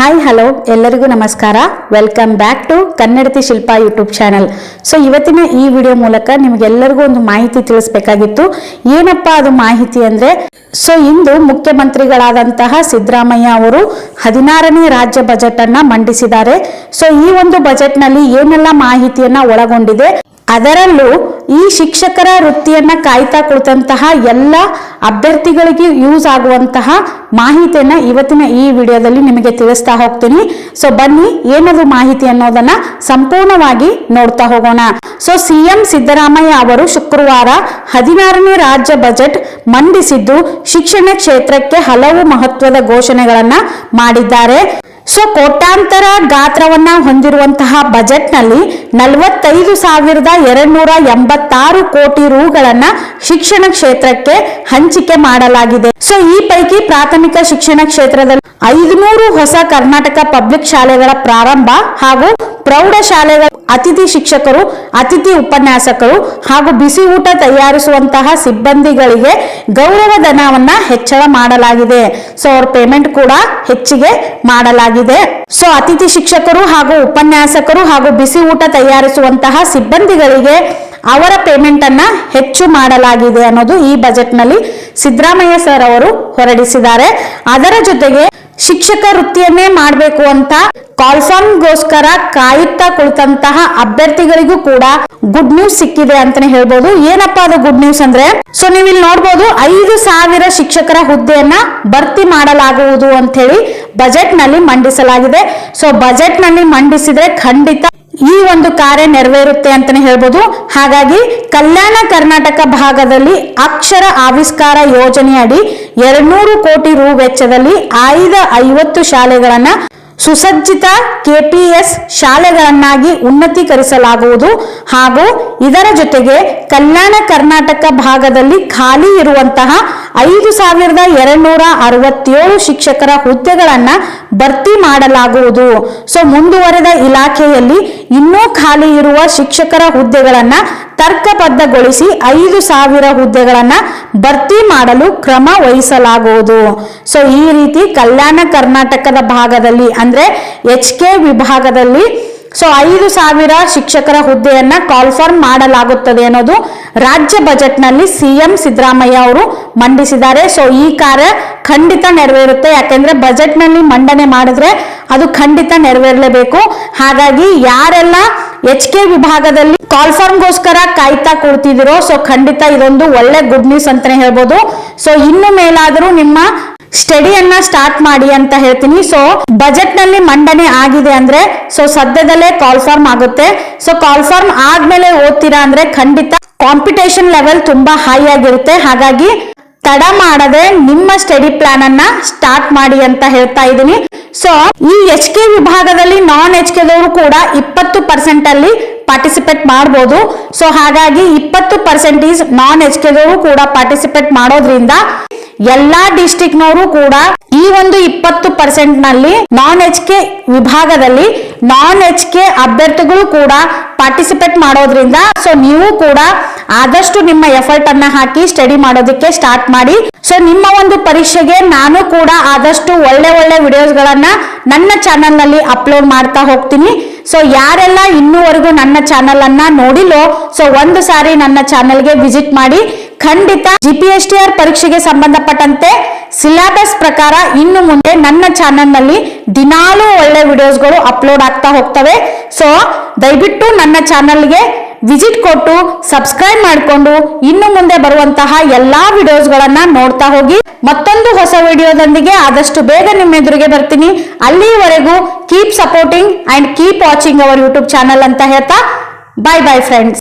Hi hello ಎಲ್ಲರಿಗೂ ನಮಸ್ಕಾರ. Welcome back to Kannadathi Shilpa YouTube channel so ಇವತ್ತಿನ ಈ ವಿಡಿಯೋ ಮೂಲಕ ನಿಮಗೆಲ್ಲರಿಗೂ ಒಂದು ಮಾಹಿತಿ ತಿಳಿಸ್ಬೇಕಾಗಿತ್ತು. ಏನಪ್ಪ ಅದು ಮಾಹಿತಿ ಅಂದ್ರೆ? ಸೊ ಇಂದು ಮುಖ್ಯಮಂತ್ರಿಗಳಾದಂತಹ ಸಿದ್ದರಾಮಯ್ಯ ಅವರು ಹದಿನಾರನೇ ರಾಜ್ಯ ಬಜೆಟ್ ಅನ್ನ ಮಂಡಿಸಿದ್ದಾರೆ. ಸೊ ಈ ಒಂದು ಬಜೆಟ್ನಲ್ಲಿ ಏನೆಲ್ಲ ಮಾಹಿತಿಯನ್ನ ಒಳಗೊಂಡಿದೆ? ಅದರಲ್ಲೂ ಈ ಶಿಕ್ಷಕರ ವೃತ್ತಿಯನ್ನ ಕಾಯ್ತಾ ಕುಳಿತಂತಹ ಎಲ್ಲ ಅಭ್ಯರ್ಥಿಗಳಿಗೆ ಯೂಸ್ ಆಗುವಂತಹ ಮಾಹಿತಿಯನ್ನ ಇವತ್ತಿನ ಈ ವಿಡಿಯೋದಲ್ಲಿ ನಿಮಗೆ ತಿಳಿಸ್ತಾ ಹೋಗ್ತೀನಿ. ಸೊ ಬನ್ನಿ ಏನದು ಮಾಹಿತಿ ಅನ್ನೋದನ್ನ ಸಂಪೂರ್ಣವಾಗಿ ನೋಡ್ತಾ ಹೋಗೋಣ. ಸೊ ಸಿಎಂ ಸಿದ್ದರಾಮಯ್ಯ ಅವರು ಶುಕ್ರವಾರ ಹದಿನಾರನೇ ರಾಜ್ಯ ಬಜೆಟ್ ಮಂಡಿಸಿದ್ದು ಶಿಕ್ಷಣ ಕ್ಷೇತ್ರಕ್ಕೆ ಹಲವು ಮಹತ್ವದ ಘೋಷಣೆಗಳನ್ನ ಮಾಡಿದ್ದಾರೆ. ಸೊ ಕೋಟ್ಯಾಂತರ ಗಾತ್ರವನ್ನ ಹೊಂದಿರುವಂತಹ ಬಜೆಟ್ನಲ್ಲಿ ನಲವತ್ತೈದು ಸಾವಿರದ ಎರಡ್ನೂರ ಎಂಬತ್ತಾರು ಕೋಟಿ ರೂಗಳನ್ನ ಶಿಕ್ಷಣ ಕ್ಷೇತ್ರಕ್ಕೆ ಹಂಚಿಕೆ ಮಾಡಲಾಗಿದೆ. ಸೊ ಈ ಪೈಕಿ ಪ್ರಾಥಮಿಕ ಶಿಕ್ಷಣ ಕ್ಷೇತ್ರದಲ್ಲಿ ಐದುನೂರು ಹೊಸ ಕರ್ನಾಟಕ ಪಬ್ಲಿಕ್ ಶಾಲೆಗಳ ಪ್ರಾರಂಭ ಹಾಗೂ ಪ್ರೌಢ ಶಾಲೆಗಳ ಅತಿಥಿ ಶಿಕ್ಷಕರು, ಅತಿಥಿ ಉಪನ್ಯಾಸಕರು ಹಾಗೂ ಬಿಸಿ ಊಟ ತಯಾರಿಸುವಂತಹ ಸಿಬ್ಬಂದಿಗಳಿಗೆ ಗೌರವ ಧನವನ್ನ ಹೆಚ್ಚಳ ಮಾಡಲಾಗಿದೆ. ಸೊ ಅವ್ರ ಪೇಮೆಂಟ್ ಕೂಡ ಹೆಚ್ಚಿಗೆ ಮಾಡಲಾಗಿದೆ. ಸೊ ಅತಿಥಿ ಶಿಕ್ಷಕರು ಹಾಗೂ ಉಪನ್ಯಾಸಕರು ಹಾಗೂ ಬಿಸಿ ಊಟ ತಯಾರಿಸುವಂತಹ ಸಿಬ್ಬಂದಿಗಳಿಗೆ ಅವರ ಪೇಮೆಂಟ್ ಅನ್ನ ಹೆಚ್ಚು ಮಾಡಲಾಗಿದೆ ಅನ್ನೋದು ಈ ಬಜೆಟ್ನಲ್ಲಿ ಸಿದ್ದರಾಮಯ್ಯ ಸರ್ ಅವರು ಹೊರಡಿಸಿದ್ದಾರೆ. ಅದರ ಜೊತೆಗೆ ಶಿಕ್ಷಕ ವೃತ್ತಿಯನ್ನೇ ಮಾಡಬೇಕು ಅಂತ ಕಾಲ್ಫಾರ್ಮ್ಗೋಸ್ಕರ ಕಾಯುತ್ತಾ ಕುಳಿತಂತಹ ಅಭ್ಯರ್ಥಿಗಳಿಗೂ ಕೂಡ ಗುಡ್ ನ್ಯೂಸ್ ಸಿಕ್ಕಿದೆ ಅಂತಾನೆ ಹೇಳ್ಬೋದು. ಏನಪ್ಪಾ ಅದು ಗುಡ್ ನ್ಯೂಸ್ ಅಂದ್ರೆ? ಸೊ ನೀವು ಇಲ್ಲಿ ನೋಡ್ಬೋದು ಐದು ಸಾವಿರ ಶಿಕ್ಷಕರ ಹುದ್ದೆಯನ್ನ ಭರ್ತಿ ಮಾಡಲಾಗುವುದು ಅಂತ ಹೇಳಿ ಬಜೆಟ್ನಲ್ಲಿ ಮಂಡಿಸಲಾಗಿದೆ. ಸೊ ಬಜೆಟ್ನಲ್ಲಿ ಮಂಡಿಸಿದ್ರೆ ಖಂಡಿತ ಈ ಒಂದು ಕಾರ್ಯ ನೆರವೇರುತ್ತೆ ಅಂತಾನೆ ಹೇಳ್ಬೋದು. ಹಾಗಾಗಿ ಕಲ್ಯಾಣ ಕರ್ನಾಟಕ ಭಾಗದಲ್ಲಿ ಅಕ್ಷರ ಆವಿಷ್ಕಾರ ಯೋಜನೆಯಡಿ ಕೋಟಿ ರು ವೆಚ್ಚದಲ್ಲಿ ಆಯ್ದ ಐವತ್ತು ಶಾಲೆಗಳನ್ನ ಸುಸಜ್ಜಿತ ಕೆಪಿಎಸ್ ಶಾಲೆಗಳನ್ನಾಗಿ ಉನ್ನತೀಕರಿಸಲಾಗುವುದು ಹಾಗೂ ಇದರ ಜೊತೆಗೆ ಕಲ್ಯಾಣ ಕರ್ನಾಟಕ ಭಾಗದಲ್ಲಿ ಖಾಲಿ ಇರುವಂತಹ ಐದು ಸಾವಿರದ ಎರಡ್ನೂರ ಅರವತ್ತೇಳು ಶಿಕ್ಷಕರ ಹುದ್ದೆಗಳನ್ನ ಭರ್ತಿ ಮಾಡಲಾಗುವುದು. ಸೊ, ಮುಂದುವರೆದ ಇಲಾಖೆಯಲ್ಲಿ ಇನ್ನೂ ಖಾಲಿ ಇರುವ ಶಿಕ್ಷಕರ ಹುದ್ದೆಗಳನ್ನ ತರ್ಕಬದ್ಧಗೊಳಿಸಿ ಐದು ಸಾವಿರ ಹುದ್ದೆಗಳನ್ನು ಭರ್ತಿ ಮಾಡಲು ಕ್ರಮ ವಹಿಸಲಾಗುವುದು. ಸೊ ಈ ರೀತಿ ಕಲ್ಯಾಣ ಕರ್ನಾಟಕದ ಭಾಗದಲ್ಲಿ ಅಂದ್ರೆ ಎಚ್ ಕೆ ವಿಭಾಗದಲ್ಲಿ ಸೊ ಐದು ಸಾವಿರ ಶಿಕ್ಷಕರ ಹುದ್ದೆಯನ್ನ ಕಾಲ್ಫರ್ಮ್ ಮಾಡಲಾಗುತ್ತದೆ ಅನ್ನೋದು ರಾಜ್ಯ ಬಜೆಟ್ನಲ್ಲಿ ಸಿಎಂ ಸಿದ್ದರಾಮಯ್ಯ ಅವರು ಮಂಡಿಸಿದ್ದಾರೆ. ಸೊ ಈ ಕಾರ್ಯ ಖಂಡಿತ ನೆರವೇರುತ್ತೆ. ಯಾಕೆಂದ್ರೆ ಬಜೆಟ್ನಲ್ಲಿ ಮಂಡನೆ ಮಾಡಿದ್ರೆ ಅದು ಖಂಡಿತ ನೆರವೇರಲೇಬೇಕು. ಹಾಗಾಗಿ ಯಾರೆಲ್ಲ ಎಚ್ ಕೆ ವಿಭಾಗದಲ್ಲಿ ಕಾಲ್ಫಾರ್ಮ್ಗೋಸ್ಕರ ಕಾಯ್ತಾ ಕೊಡ್ತಿದಿರೋ ಸೊ ಖಂಡಿತ ಇದೊಂದು ಒಳ್ಳೆ ಗುಡ್ ನ್ಯೂಸ್ ಅಂತಾನೆ ಹೇಳ್ಬೋದು. ಸೊ ಇನ್ನು ಮೇಲಾದರೂ ನಿಮ್ಮ ಸ್ಟಡಿಯನ್ನ ಸ್ಟಾರ್ಟ್ ಮಾಡಿ ಅಂತ ಹೇಳ್ತೀನಿ. ಸೊ ಬಜೆಟ್ನಲ್ಲಿ ಮಂಡನೆ ಆಗಿದೆ ಅಂದ್ರೆ ಸೊ ಸದ್ಯದಲ್ಲೇ ಕಾಲ್ ಫಾರ್ಮ್ ಆಗುತ್ತೆ. ಸೊ ಕಾಲ್ ಫಾರ್ಮ್ ಆದ್ಮೇಲೆ ಓದ್ತೀರಾ ಅಂದ್ರೆ ಖಂಡಿತ ಕಾಂಪಿಟೇಷನ್ ಲೆವೆಲ್ ತುಂಬಾ ಹೈ ಆಗಿರುತ್ತೆ. ಹಾಗಾಗಿ ತಡ ಮಾಡದೆ ನಿಮ್ಮ ಸ್ಟಡಿ ಪ್ಲಾನ್ ಅನ್ನ ಸ್ಟಾರ್ಟ್ ಮಾಡಿ ಅಂತ ಹೇಳ್ತಾ ಇದ್ದೀನಿ. ಸೊ ಈ ಎಚ್ ಕೆ ವಿಭಾಗದಲ್ಲಿ ನಾನ್ ಎಚ್ ಕೆದವರು ಕೂಡ ಇಪ್ಪತ್ತು ಪರ್ಸೆಂಟ್ ಅಲ್ಲಿ ಪಾರ್ಟಿಸಿಪೇಟ್ ಮಾಡಬಹುದು ಸೊ ಹಾಗಾಗಿ ಇಪ್ಪತ್ತು ಪರ್ಸೆಂಟೇಜ್ ನಾನ್ ಎಚ್ ಕೆದವರು ಕೂಡ ಪಾರ್ಟಿಸಿಪೇಟ್ ಮಾಡೋದ್ರಿಂದ ಎಲ್ಲಾ ಡಿಸ್ಟಿಕ್ನವರು ಕೂಡ ಈ ಒಂದು ಇಪ್ಪತ್ತು ಪರ್ಸೆಂಟ್ನಲ್ಲಿ ನಾನ್ ಎಚ್ ಕೆ ವಿಭಾಗದಲ್ಲಿ ನಾನ್ ಎಚ್ ಕೆ ಅಭ್ಯರ್ಥಿಗಳು ಕೂಡ ಪಾರ್ಟಿಸಿಪೇಟ್ ಮಾಡೋದ್ರಿಂದ ಸೊ ನೀವು ಕೂಡ ಆದಷ್ಟು ನಿಮ್ಮ ಎಫರ್ಟ್ ಅನ್ನ ಹಾಕಿ ಸ್ಟಡಿ ಮಾಡೋದಕ್ಕೆ ಸ್ಟಾರ್ಟ್ ಮಾಡಿ. ಸೊ ನಿಮ್ಮ ಒಂದು ಪರೀಕ್ಷೆಗೆ ನಾನು ಕೂಡ ಆದಷ್ಟು ಒಳ್ಳೆ ಒಳ್ಳೆ ವಿಡಿಯೋಸ್ ಗಳನ್ನ ನನ್ನ ಚಾನೆಲ್ನಲ್ಲಿ ಅಪ್ಲೋಡ್ ಮಾಡ್ತಾ ಹೋಗ್ತೀನಿ. ಸೊ ಯಾರೆಲ್ಲ ಇನ್ನೂವರೆಗೂ ನನ್ನ ಚಾನೆಲ್ ಅನ್ನ ನೋಡಿಲ್ಲೋ ಸೊ ಒಂದು ಸಾರಿ ನನ್ನ ಚಾನಲ್ಗೆ ವಿಸಿಟ್ ಮಾಡಿ. ಖಂಡಿತ ಜಿಪಿಎಸ್ಟಿಆರ್ ಪರೀಕ್ಷೆಗೆ ಸಂಬಂಧಪಟ್ಟಂತೆ ಸಿಲೆಬಸ್ ಪ್ರಕಾರ ಇನ್ನು ಮುಂದೆ ನನ್ನ ಚಾನೆಲ್ನಲ್ಲಿ ದಿನಾಲೂ ಒಳ್ಳೆ ವಿಡಿಯೋಸ್ಗಳು ಅಪ್ಲೋಡ್ ಆಗ್ತಾ ಹೋಗ್ತವೆ. ಸೊ ದಯವಿಟ್ಟು ನನ್ನ ಚಾನೆಲ್ಗೆ ವಿಸಿಟ್ ಕೊಟ್ಟು, ಸಬ್ಸ್ಕ್ರೈಬ್ ಮಾಡಿಕೊಂಡು, ಇನ್ನು ಮುಂದೆ ಬರುವಂತಹ ಎಲ್ಲಾ ವಿಡಿಯೋಸ್ಗಳನ್ನ ನೋಡ್ತಾ ಹೋಗಿ. ಮತ್ತೊಂದು ಹೊಸ ವಿಡಿಯೋದೊಂದಿಗೆ ಆದಷ್ಟು ಬೇಗ ನಿಮ್ಮ ಎದುರಿಗೆ ಬರ್ತೀನಿ. ಅಲ್ಲಿವರೆಗೂ keep supporting and keep watching our YouTube channel ಅಂತ ಹೇಳ್ತಾ ಬೈ ಬೈ ಫ್ರೆಂಡ್ಸ್